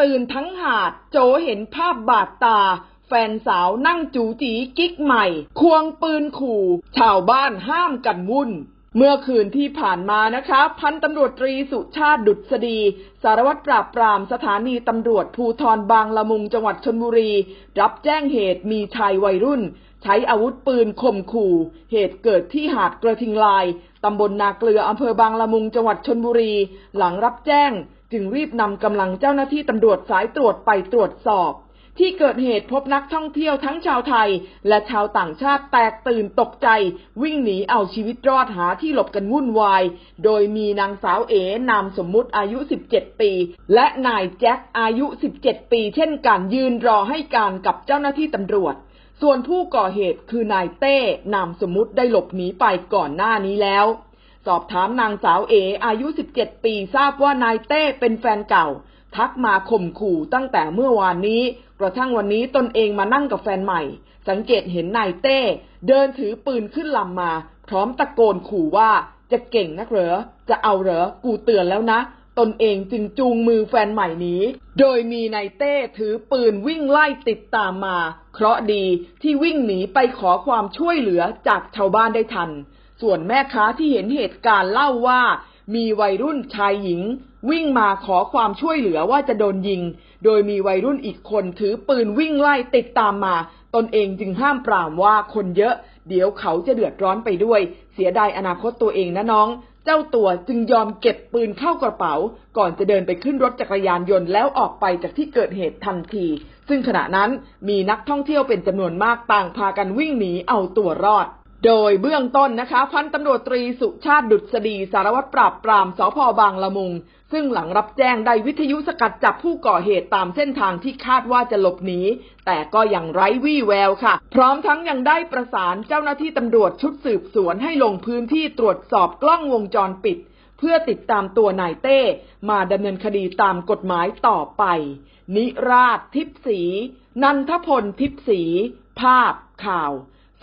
ตื่นทั้งหาด โจเห็นภาพบาดตา แฟนสาวนั่งจูจีกิ๊กใหม่ ควงปืนขู่ ชาวบ้านห้ามกันวุ่น เมื่อคืนที่ผ่านมานะคะ พันตำรวจตรีสุชาติดุษฎี สารวัตรปราบปรามสถานีตำรวจภูทรบางละมุงจังหวัดชนบุรี รับแจ้งเหตุมีชายวัยรุ่นใช้อาวุธปืนข่มขู่ เหตุเกิดที่หาดกระทิงลาย ตำบลนาเกลืออำเภอบางละมุงจังหวัดชนบุรี หลังรับแจ้ง จึงรีบนำกำลังเจ้าหน้าที่ตำรวจสายตรวจไปตรวจสอบ ที่เกิดเหตุพบนักท่องเที่ยวทั้งชาวไทย และชาวต่างชาติแตกตื่นตกใจ วิ่งหนีเอาชีวิตรอดหาที่หลบกันวุ่นวาย โดยมีนางสาวเอนามสมมุติอายุ 17 ปี และนายแจ็คอายุ 17 ปี เช่นกันยืนรอให้การกับเจ้าหน้าที่ตำรวจส่วนผู้ก่อเหตุคือนายเต้ นามสมมุติได้หลบหนีไปก่อนหน้านี้แล้ว สอบถามนางสาวเอ อายุ 17 ปีทราบว่านายเต้เป็นแฟนเก่า ทักมาข่มขู่ตั้งแต่เมื่อวานนี้ กระทั่งวันนี้ตนเองมานั่งกับแฟนใหม่ สังเกตเห็นนายเต้ เดินถือปืนขึ้นลำมา พร้อมตะโกนขู่ว่าจะเก่งนักเหรอ จะเอาเหรอ กูเตือนแล้วนะ ตนเองจึงจูงมือแฟนใหม่หนีโดยมีนายเต้ถือปืนวิ่งไล่ติดตามมา เคราะห์ดีที่วิ่งหนีไปขอความช่วยเหลือจากชาวบ้านได้ทัน ส่วนแม่ค้าที่เห็นเหตุการณ์เล่าว่า มีวัยรุ่นชายหญิง วิ่งมาขอความช่วยเหลือว่าจะโดนยิง โดยมีวัยรุ่นอีกคนถือปืนวิ่งไล่ติดตามมา ตนเองจึงห้ามปรามว่าคนเยอะ เดี๋ยวเขาจะเดือดร้อนไปด้วย เสียดายอนาคตตัวเองนะน้องเจ้าตัวจึงยอมเก็บปืนเข้ากระเป๋า ก่อนจะเดินไปขึ้นรถจักรยานยนต์แล้วออกไปจากที่เกิดเหตุทันที ซึ่งขณะนั้นมีนักท่องเที่ยวเป็นจำนวนมากต่างพากันวิ่งหนีเอาตัวรอด โดยเบื้องต้นนะคะ พันตำรวจตรีสุชาติดุษฎีสารวัตรปราบปรามสพบางละมุง ซึ่งหลังรับแจ้งได้วิทยุสกัดจับผู้ก่อเหตุตามเส้นทางที่คาดว่าจะหลบหนีแต่ก็ยังไร้วี่แววค่ะ พร้อมทั้งยังได้ประสานเจ้าหน้าที่ตำรวจชุดสืบสวนให้ลงพื้นที่ตรวจสอบกล้องวงจรปิด เพื่อติดตามตัวนายเต้ มาดำเนินคดีตามกฎหมายต่อไป นิราชทิพสี นันทพลทิพสี ภาพข่าว